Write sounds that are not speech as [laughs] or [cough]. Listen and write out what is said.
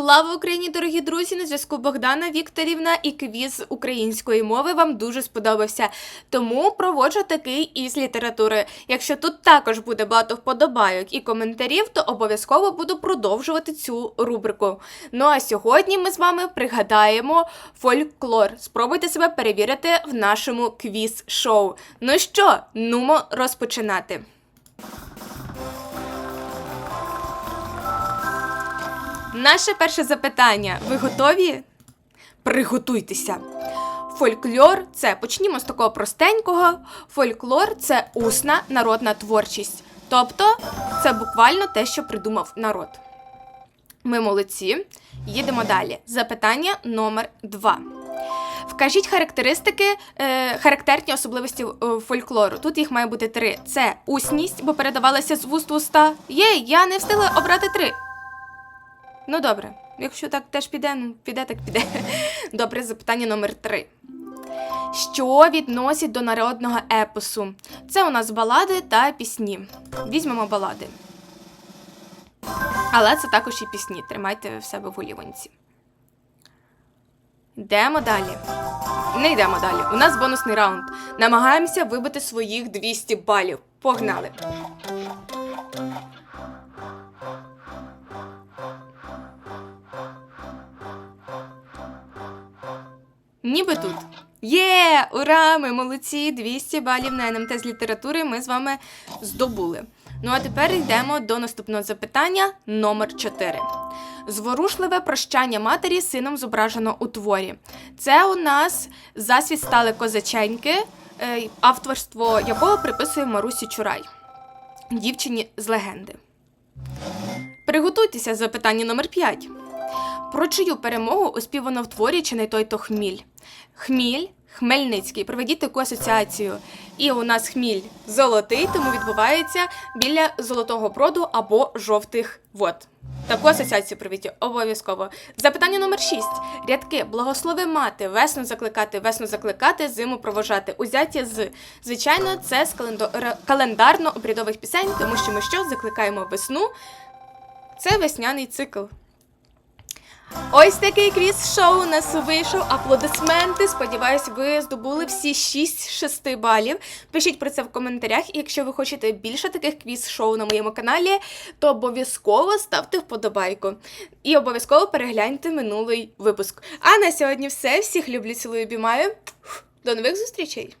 Слава Україні, дорогі друзі! На зв'язку Богдана Вікторівна і квіз української мови вам дуже сподобався. Тому проводжу такий із літератури. Якщо тут також буде багато вподобайок і коментарів, то обов'язково буду продовжувати цю рубрику. Ну а сьогодні ми з вами пригадаємо фольклор. Спробуйте себе перевірити в нашому квіз-шоу. Ну що, нумо розпочинати. Наше перше запитання. Ви готові? Приготуйтеся. Фольклор це почнімо з такого простенького. Фольклор це усна народна творчість. Тобто це буквально те, що придумав народ. Ми молодці. Їдемо далі. Запитання номер два. Вкажіть характеристики, е, характерні особливості е, фольклору. Тут їх має бути три: це усність, бо передавалася з вуст в уста. Є, я не встигла обрати три. Ну добре, якщо так теж піде, ну піде, так піде. [laughs] Добре, запитання номер три. Що відносять до народного епосу? Це у нас балади та пісні. Візьмемо балади. Але це також і пісні. Тримайте в себе в олівонці. Йдемо далі. Не йдемо далі. У нас бонусний раунд. Намагаємося вибити своїх 200 балів. Погнали! Ніби тут. Є! Ура! Ми молодці! 200 балів на НМТ з літератури ми з вами здобули. Ну а тепер йдемо до наступного запитання номер 4. Зворушливе прощання матері сином зображено у творі. Це у нас засвіт стали козаченьки, е, авторство якого приписує Марусі Чурай, дівчині з легенди. Приготуйтеся запитання номер 5. Про чию перемогу оспівано в творі чи не той то хміль? Хміль, Хмельницький. Проведіть таку асоціацію. І у нас хміль золотий, тому відбувається біля золотого броду або жовтих вод. Таку асоціацію проведіть обов'язково. Запитання номер 6. Рядки благослови мати, весну закликати, весну закликати, зиму провожати. Узяті з. Звичайно, це з календарно-обрядових пісень, тому що ми що закликаємо весну. Це весняний цикл. Ось такий квіз-шоу у нас вийшов. Аплодисменти. Сподіваюсь, ви здобули всі 6-6 балів. Пишіть про це в коментарях. І якщо ви хочете більше таких квіз-шоу на моєму каналі, то обов'язково ставте вподобайку. І обов'язково перегляньте минулий випуск. А на сьогодні все. Всіх люблю, цілую, обіймаю. До нових зустрічей!